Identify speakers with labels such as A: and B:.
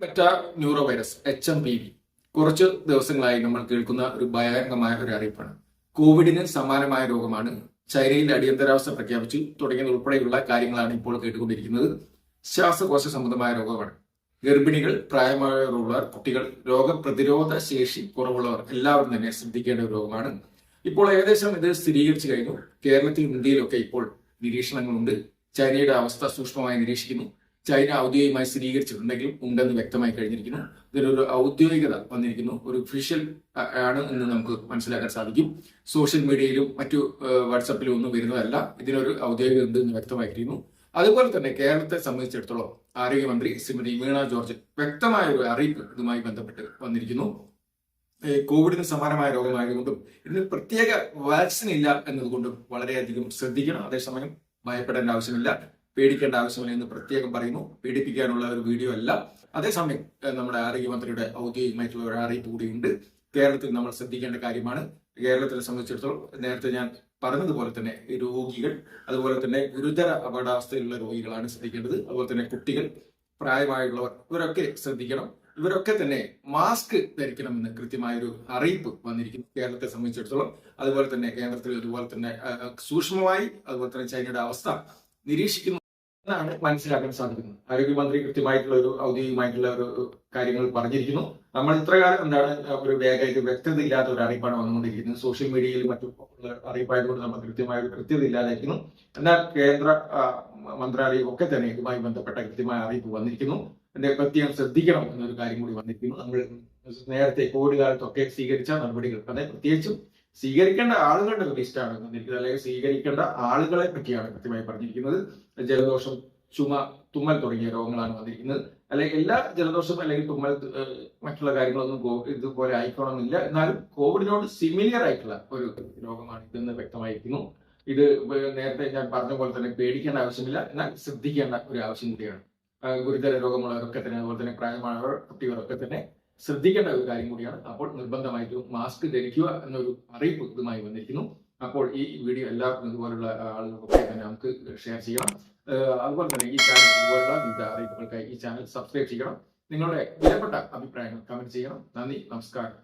A: Metapneumovirus H M P V കുറച്ച് ദിവസങ്ങളായി നമ്മൾ കേൾക്കുന്ന ഒരു ഭയാനകമായ ഒരു അറിയിപ്പാണ്. കോവിഡിന് സമാനമായ രോഗമാണ്. ചൈനയിൽ അടിയന്തരാവസ്ഥ പ്രഖ്യാപിച്ചു. തുടങ്ങിയത് ഉൾപ്പെടെയുള്ള കാര്യങ്ങളാണ് ഇപ്പോൾ കേട്ടുകൊണ്ടിരിക്കുന്നത്. ശ്വാസകോശ സംബന്ധമായ രോഗമാണ്. ഗർഭിണികൾ പ്രായമായവരുള്ളവർ കുട്ടികൾ രോഗപ്രതിരോധ ശേഷി കുറവുള്ളവർ എല്ലാവരും തന്നെ ശ്രദ്ധിക്കേണ്ട ഒരു രോഗമാണ്. ഇപ്പോൾ ഏകദേശം ഇത് സ്ഥിരീകരിച്ചു കഴിഞ്ഞു. കേരളത്തിലും ഇന്ത്യയിലൊക്കെ ഇപ്പോൾ നിരീക്ഷണങ്ങളുണ്ട്. ചൈനയുടെ അവസ്ഥ സൂക്ഷ്മമായി നിരീക്ഷിക്കുന്നു. ചൈന ഔദ്യോഗികമായി സ്ഥിരീകരിച്ചിട്ടുണ്ടെങ്കിലും ഉണ്ടെന്ന് വ്യക്തമായി കഴിഞ്ഞിരിക്കുന്നു. ഇതിലൊരു ഔദ്യോഗികത വന്നിരിക്കുന്നു. ഒരു ഒഫീഷ്യൽ ആണ് എന്ന് നമുക്ക് മനസ്സിലാക്കാൻ സാധിക്കും. സോഷ്യൽ മീഡിയയിലും മറ്റു വാട്സപ്പിലും ഒന്നും വരുന്നതല്ല. ഇതിനൊരു ഔദ്യോഗികത ഉണ്ട് എന്ന് വ്യക്തമായിരിക്കുന്നു അതുപോലെ തന്നെ കേരളത്തെ സംബന്ധിച്ചിടത്തോളം ആരോഗ്യമന്ത്രി ശ്രീമതി വീണ ജോർജ് വ്യക്തമായ ഒരു അറിയിപ്പ് ഇതുമായി ബന്ധപ്പെട്ട് വന്നിരിക്കുന്നു. കോവിഡിന് സമാനമായ രോഗമായതുകൊണ്ടും ഇതിന് പ്രത്യേക വാക്സിൻ ഇല്ല എന്നതുകൊണ്ടും വളരെയധികം ശ്രദ്ധിക്കണം. അതേസമയം ഭയപ്പെടേണ്ട ആവശ്യമില്ല. പേടിക്കേണ്ട ആവശ്യമില്ല എന്ന് പ്രത്യേകം പറയുന്നു. പേടിപ്പിക്കാനുള്ള ഒരു വീഡിയോ അല്ല. അതേസമയം നമ്മുടെ ആരോഗ്യമന്ത്രിയുടെ ഔദ്യോഗികമായിട്ടുള്ള ഒരു അറിയിപ്പ് കൂടിയുണ്ട്. കേരളത്തിൽ നമ്മൾ ശ്രദ്ധിക്കേണ്ട കാര്യമാണ്. കേരളത്തിനെ സംബന്ധിച്ചിടത്തോളം നേരത്തെ ഞാൻ പറഞ്ഞതുപോലെ തന്നെ രോഗികൾ അതുപോലെ തന്നെ ഗുരുതര അപകടാവസ്ഥയിലുള്ള രോഗികളാണ് ശ്രദ്ധിക്കേണ്ടത്. അതുപോലെ തന്നെ കുട്ടികൾ പ്രായമായുള്ളവർ ഇവരൊക്കെ ശ്രദ്ധിക്കണം. ഇവരൊക്കെ തന്നെ മാസ്ക് ധരിക്കണമെന്ന് കൃത്യമായ ഒരു അറിയിപ്പ് വന്നിരിക്കുന്നു കേരളത്തെ സംബന്ധിച്ചിടത്തോളം. അതുപോലെ തന്നെ കേന്ദ്രത്തിൽ അതുപോലെ തന്നെ സൂക്ഷ്മമായി അതുപോലെ തന്നെ ചൈനയുടെ അവസ്ഥ നിരീക്ഷിക്കുന്നു. എന്നാണ് മനസ്സിലാക്കാൻ സാധിക്കുന്നത്. ആരോഗ്യമന്ത്രി കൃത്യമായിട്ടുള്ള ഒരു ഔദ്യോഗികമായിട്ടുള്ള ഒരു കാര്യങ്ങൾ പറഞ്ഞിരിക്കുന്നു. നമ്മൾ ഇത്രകാലം എന്താണ് ഒരു വേഗമായിട്ട് വ്യക്തത ഇല്ലാത്ത ഒരു അറിയിപ്പാണ് വന്നുകൊണ്ടിരിക്കുന്നത്. സോഷ്യൽ മീഡിയയിൽ മറ്റും അറിയിപ്പായതുകൊണ്ട് നമ്മൾ കൃത്യമായ ഒരു കൃത്യത ഇല്ലാതായിരിക്കുന്നു. എന്നാൽ കേന്ദ്ര മന്ത്രാലയം ഒക്കെ തന്നെ ഇതുമായി ബന്ധപ്പെട്ട കൃത്യമായ അറിയിപ്പ് വന്നിരിക്കുന്നു. എന്റെ പ്രത്യേകം ശ്രദ്ധിക്കണം എന്നൊരു കാര്യം കൂടി വന്നിരിക്കുന്നു. നമ്മൾ നേരത്തെ കോവിഡ് കാലത്തൊക്കെ സ്വീകരിച്ച നടപടികൾ തന്നെ പ്രത്യേകിച്ചും സ്വീകരിക്കേണ്ട ആളുകളുടെ ലിസ്റ്റാണ് വന്നിരിക്കുന്നത്. അല്ലെങ്കിൽ സ്വീകരിക്കേണ്ട ആളുകളെ പറ്റിയാണ് കൃത്യമായി പറഞ്ഞിരിക്കുന്നത്. ജലദോഷം ചുമ തുമ്മൽ തുടങ്ങിയ രോഗങ്ങളാണ് വന്നിരിക്കുന്നത്. അല്ലെങ്കിൽ എല്ലാ ജലദോഷം അല്ലെങ്കിൽ തുമ്മൽ മറ്റുള്ള കാര്യങ്ങളൊന്നും ഇതുപോലെ ആയിക്കോണമെന്നില്ല എന്നാലും കോവിഡിനോട് സിമിലിയർ ആയിട്ടുള്ള ഒരു രോഗമാണ് ഇതെന്ന് വ്യക്തമായിരിക്കുന്നു. ഇത് നേരത്തെ ഞാൻ പറഞ്ഞ പോലെ തന്നെ പേടിക്കേണ്ട ആവശ്യമില്ല. എന്നാൽ ശ്രദ്ധിക്കേണ്ട ഒരു ആവശ്യം കൂടിയാണ് ഗുരുതര രോഗമുള്ളവരൊക്കെ തന്നെ അതുപോലെ തന്നെ പ്രായമായവർ കുട്ടികളൊക്കെ തന്നെ ശ്രദ്ധിക്കേണ്ട ഒരു കാര്യം കൂടിയാണ്. അപ്പോൾ നിർബന്ധമായിട്ടും മാസ്ക് ധരിക്കുക എന്നൊരു അറിയിപ്പ് ഇതുമായി വന്നിരിക്കുന്നു. അപ്പോൾ ഈ വീഡിയോ എല്ലാവർക്കും ഇതുപോലുള്ള ആളുകൾക്കൊക്കെ തന്നെ നമുക്ക് ഷെയർ ചെയ്യണം. അതുപോലെ തന്നെ ഈ ചാനൽ ഇതുപോലുള്ള വിവിധ അറിയിപ്പുകൾക്കായി ഈ ചാനൽ സബ്സ്ക്രൈബ് ചെയ്യണം. നിങ്ങളുടെ വിലപ്പെട്ട അഭിപ്രായങ്ങൾ കമന്റ് ചെയ്യണം. നന്ദി നമസ്കാരം.